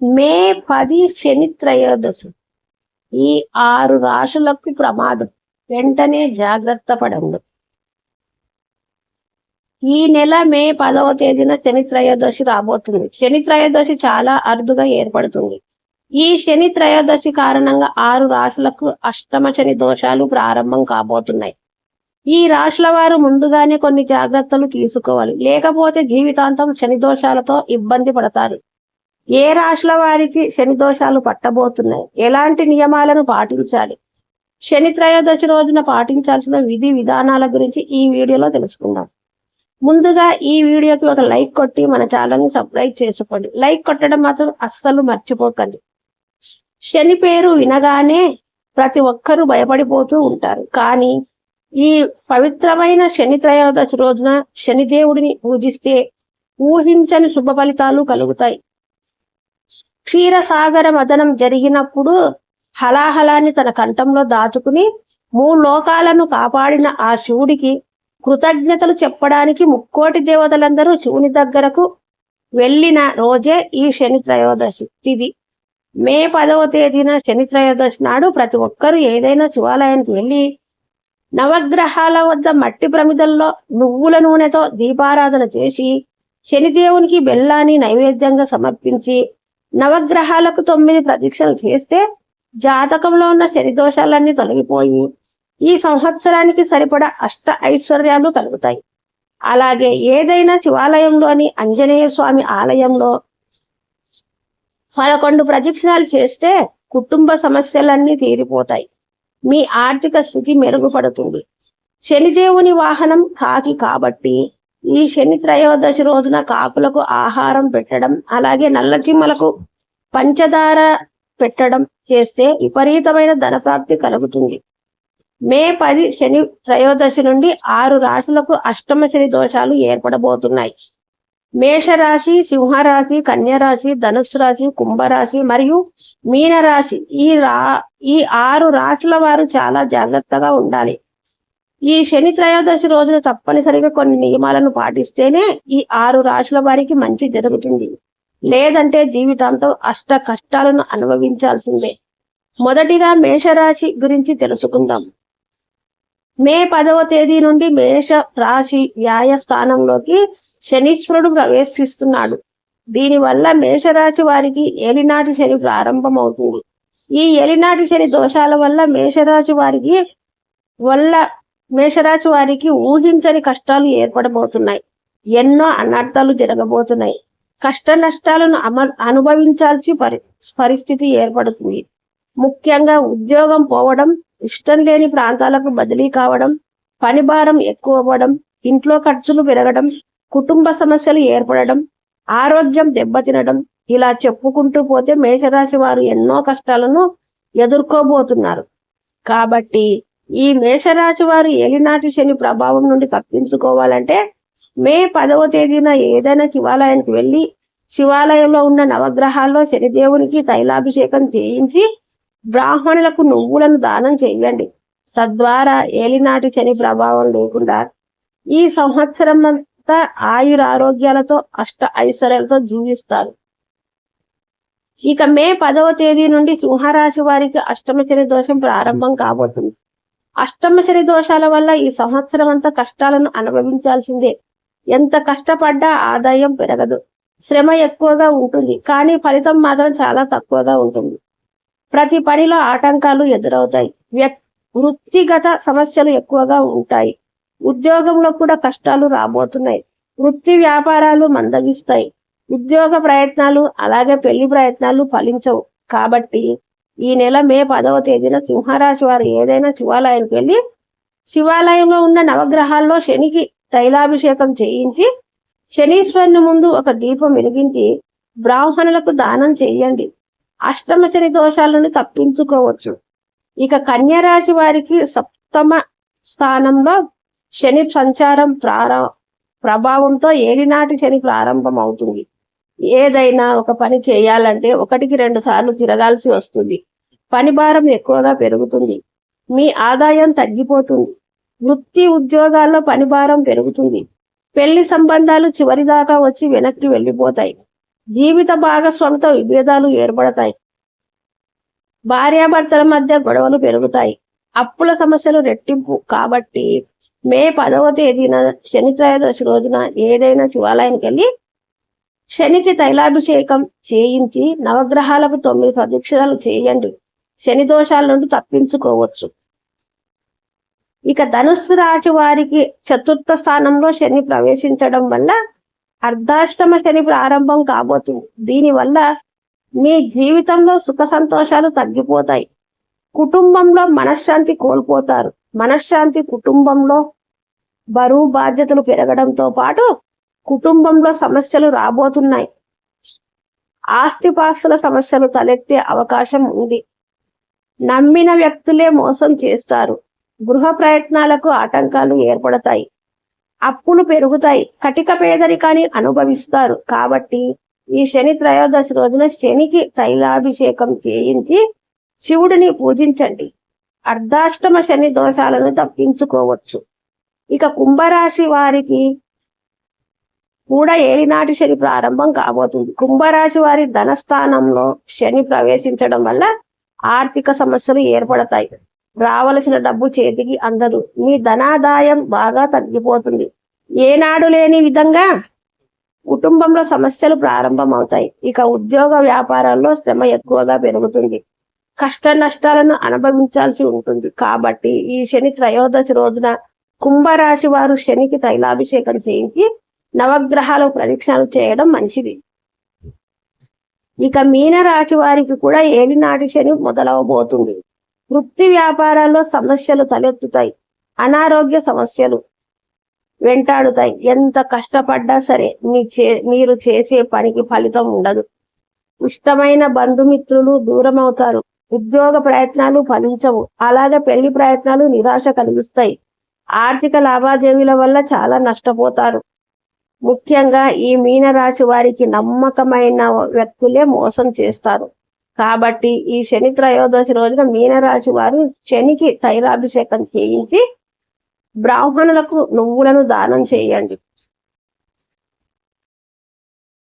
మే పది శని త్రయోదశి. ఈ ఆరు రాశులకు ప్రమాదం. వెంటనే జాగ్రత్త పడండి. ఈ నెల మే పదవ తేదీన శని త్రయోదశి రాబోతుంది. శని త్రయోదశి చాలా అరుదుగా ఏర్పడుతుంది. ఈ శని త్రయోదశి కారణంగా ఆరు రాశులకు అష్టమ శని దోషాలు ప్రారంభం కాబోతున్నాయి. ఈ రాశుల వారు ముందుగానే కొన్ని జాగ్రత్తలు తీసుకోవాలి. లేకపోతే జీవితాంతం శని దోషాలతో ఇబ్బంది పడతారు. ఏ రాశుల వారికి శని దోషాలు పట్టబోతున్నాయి? ఎలాంటి నియమాలను పాటించాలి? శని త్రయోదశి రోజున పాటించాల్సిన విధి విధానాల గురించి ఈ వీడియోలో తెలుసుకుందాం. ముందుగా ఈ వీడియోకి ఒక లైక్ కొట్టి మన ఛానల్ని సబ్స్క్రైబ్ చేసుకోండి. లైక్ కొట్టడం మాత్రం అస్సలు మర్చిపోకండి. శని పేరు వినగానే ప్రతి ఒక్కరూ భయపడిపోతూ ఉంటారు. కానీ ఈ పవిత్రమైన శని త్రయోదశి రోజున శనిదేవుడిని పూజిస్తే ఊహించని శుభ ఫలితాలు కలుగుతాయి. క్షీరసాగర మదనం జరిగినప్పుడు హలాహలాన్ని తన కంఠంలో దాచుకుని మూడు లోకాలను కాపాడిన ఆ శివుడికి కృతజ్ఞతలు చెప్పడానికి ముక్కోటి దేవతలందరూ శివుని దగ్గరకు వెళ్ళిన రోజే ఈ శని త్రయోదశి తిది. మే పదవ తేదీన శని త్రయోదశి నాడు ప్రతి ఒక్కరూ ఏదైనా శివాలయానికి వెళ్ళి నవగ్రహాల వద్ద మట్టి ప్రమిదల్లో నువ్వుల నూనెతో దీపారాధన చేసి శనిదేవునికి బెల్లాన్ని నైవేద్యంగా సమర్పించి నవగ్రహాలకు తొమ్మిది ప్రదక్షిణలు చేస్తే జాతకంలో ఉన్న శని దోషాలన్నీ తొలగిపోయి ఈ సంవత్సరానికి సరిపడా అష్ట ఐశ్వర్యాలు కలుగుతాయి అలాగే ఏదైనా శివాలయంలోని ఆంజనేయ స్వామి ఆలయంలో పదకొండు ప్రదక్షిణాలు చేస్తే కుటుంబ సమస్యలన్నీ తీరిపోతాయి. మీ ఆర్థిక స్థితి మెరుగుపడుతుంది. శనిదేవుని వాహనం కాకి కాబట్టి ఈ శని త్రయోదశి రోజున కాకులకు ఆహారం పెట్టడం అలాగే నల్లచిమ్మలకు పంచదార పెట్టడం చేస్తే విపరీతమైన ధనప్రాప్తి కలుగుతుంది. మే పది శని త్రయోదశి నుండి ఆరు రాశులకు అష్టమ శని దోషాలు ఏర్పడబోతున్నాయి. మేషరాశి సింహరాశి కన్యరాశి ధనుసు రాశి కుంభరాశి మరియు మీనరాశి. ఈ రా ఈ ఆరు రాశుల వారు చాలా జాగ్రత్తగా ఉండాలి. ఈ శని త్రయోదశి రోజున తప్పనిసరిగా కొన్ని నియమాలను పాటిస్తేనే ఈ ఆరు రాశుల వారికి మంచి జరుగుతుంది. లేదంటే జీవితాంతం అష్ట కష్టాలను అనుభవించాల్సిందే. మొదటిగా మేషరాశి గురించి తెలుసుకుందాం. మే పదవ తేదీ నుండి మేష రాశి వ్యాయ స్థానంలోకి శనీశ్వరుడు ప్రవేశిస్తున్నాడు. దీనివల్ల మేషరాశి వారికి ఏలినాటి శని ప్రారంభమవుతుంది. ఈ ఏలినాటి శని దోషాల వల్ల మేషరాశి వారికి వల్ల మేషరాశి వారికి ఊహించని కష్టాలు ఏర్పడబోతున్నాయి. ఎన్నో అనర్థాలు జరగబోతున్నాయి. కష్ట నష్టాలను అమ అనుభవించాల్సి పరి పరిస్థితి ఏర్పడుతుంది. ముఖ్యంగా ఉద్యోగం పోవడం ఇష్టం లేని ప్రాంతాలకు బదిలీ కావడం పని భారం ఎక్కువ అవ్వడం ఇంట్లో ఖర్చులు పెరగడం కుటుంబ సమస్యలు ఏర్పడడం ఆరోగ్యం దెబ్బతినడం ఇలా చెప్పుకుంటూ పోతే మేషరాశి వారు ఎన్నో కష్టాలను ఎదుర్కోబోతున్నారు. కాబట్టి ఈ మేషరాశి వారు ఏలినాటి శని ప్రభావం నుండి తప్పించుకోవాలంటే మే పదవ తేదీన ఏదైనా శివాలయానికి వెళ్ళి శివాలయంలో ఉన్న నవగ్రహాల్లో శనిదేవునికి తైలాభిషేకం చేయించి బ్రాహ్మణులకు నువ్వులను దానం చేయండి. తద్వారా ఏలినాటి శని ప్రభావం లేకుండా ఈ సంవత్సరం అంతా ఆయుర ఆరోగ్యాలతో అష్ట ఐశ్వర్యాలతో జీవిస్తారు. ఇక మే పదవ తేదీ నుండి సింహరాశి వారికి అష్టమ శని దోషం ప్రారంభం కాబోతుంది. అష్టమ శని దోషాల వల్ల ఈ సంవత్సరం అంతా కష్టాలను అనుభవించాల్సిందే. ఎంత కష్టపడ్డా ఆదాయం పెరగదు. శ్రమ ఎక్కువగా ఉంటుంది కానీ ఫలితం మాత్రం చాలా తక్కువగా ఉంటుంది. ప్రతి పనిలో ఆటంకాలు ఎదురవుతాయి. వృత్తిగత సమస్యలు ఎక్కువగా ఉంటాయి. ఉద్యోగంలో కూడా కష్టాలు రాబోతున్నాయి. వృత్తి వ్యాపారాలు మందగిస్తాయి. ఉద్యోగ ప్రయత్నాలు అలాగే పెళ్ళి ప్రయత్నాలు ఫలించవు. కాబట్టి ఈ నెల మే పదవ తేదీన సింహరాశి వారు ఏదైనా శివాలయానికి వెళ్ళి శివాలయంలో ఉన్న నవగ్రహాల్లో శనికి తైలాభిషేకం చేయించి శనీశ్వరుని ముందు ఒక దీపం వెలిగించి బ్రాహ్మణులకు దానం చేయండి. అష్టమ శని దోషాలను తప్పించుకోవచ్చు. ఇక కన్యరాశి వారికి సప్తమ స్థానంలో శని సంచారం ప్రారం ప్రభావంతో ఏలినాటి శని ప్రారంభం అవుతుంది ఏదైనా ఒక పని చేయాలంటే ఒకటికి రెండు సార్లు తిరగాల్సి వస్తుంది. పని భారం ఎక్కువగా పెరుగుతుంది. మీ ఆదాయం తగ్గిపోతుంది. వృత్తి ఉద్యోగాల్లో పని భారం పెరుగుతుంది. పెళ్ళి సంబంధాలు చివరిదాకా వచ్చి వెనక్కి వెళ్ళిపోతాయి. జీవిత భాగస్వామితో విభేదాలు ఏర్పడతాయి. భార్యాభర్తల మధ్య గొడవలు పెరుగుతాయి. అప్పుల సమస్యలు రెట్టింపు. కాబట్టి మే పదవ తేదీన శని త్రయోదశి రోజున ఏదైనా శివాలయానికి వెళ్ళి శనికి తైలాభిషేకం చేయించి నవగ్రహాలకు తొమ్మిది ప్రదక్షిణలు చేయండి. శని దోషాల నుండి తప్పించుకోవచ్చు. ఇక ధనుస్సు రాశి వారికి చతుర్థ స్థానంలో శని ప్రవేశించడం వల్ల అర్ధాష్టమ శని ప్రారంభం కాబోతుంది. దీనివల్ల మీ జీవితంలో సుఖ సంతోషాలు తగ్గిపోతాయి. కుటుంబంలో మనశ్శాంతి కోల్పోతారు. మనశ్శాంతి కుటుంబంలో బరువు బాధ్యతలు పెరగడంతో పాటు కుటుంబంలో సమస్యలు రాబోతున్నాయి. ఆస్తిపాస్తుల సమస్యలు తలెత్తే అవకాశం ఉంది. నమ్మిన వ్యక్తులే మోసం చేస్తారు. గృహ ప్రయత్నాలకు ఆటంకాలు ఏర్పడతాయి. అప్పులు పెరుగుతాయి. కటిక పేదరికాన్ని అనుభవిస్తారు. కాబట్టి ఈ శని త్రయోదశి రోజున శనికి తైలాభిషేకం చేయించి శివుడిని పూజించండి. అర్ధాష్టమ శని దోషాలను తప్పించుకోవచ్చు. ఇక కుంభరాశి వారికి కూడా ఏలినాటి శని ప్రారంభం కాబోతుంది. కుంభరాశి వారి ధనస్థానంలో శని ప్రవేశించడం వల్ల ఆర్థిక సమస్యలు ఏర్పడతాయి. రావలసిన డబ్బు చేతికి అందదు. మీ ధనాదాయం బాగా తగ్గిపోతుంది. ఏనాడు లేని విధంగా కుటుంబంలో సమస్యలు ప్రారంభమవుతాయి. ఇక ఉద్యోగ వ్యాపారాల్లో శ్రమ ఎక్కువగా పెరుగుతుంది. కష్ట నష్టాలను అనుభవించాల్సి ఉంటుంది. కాబట్టి ఈ శని త్రయోదశి రోజున కుంభరాశి వారు శనికి తైలాభిషేకం చేయించి నవగ్రహాలు ప్రదక్షిణలు చేయడం మంచిది. ఇక మీన రాశి వారికి కూడా ఏలినాటి శని మొదలవబోతుంది. వృత్తి వ్యాపారాల్లో సమస్యలు తలెత్తుతాయి. అనారోగ్య సమస్యలు వెంటాడుతాయి. ఎంత కష్టపడ్డా సరే మీ చే మీరు చేసే పనికి ఫలితం ఉండదు. ఇష్టమైన బంధుమిత్రులు దూరం అవుతారు ఉద్యోగ ప్రయత్నాలు ఫలించవు. అలాగే పెళ్ళి ప్రయత్నాలు నిరాశ కలిగిస్తాయి. ఆర్థిక లావాదేవీల వల్ల చాలా నష్టపోతారు. ముఖ్యంగా ఈ మీనరాశి వారికి నమ్మకమైన వ్యక్తులే మోసం చేస్తారు. కాబట్టి ఈ శని త్రయోదశి రోజున మీనరాశి వారు శనికి తైలాభిషేకం చేయించి బ్రాహ్మణులకు నువ్వులను దానం చేయండి.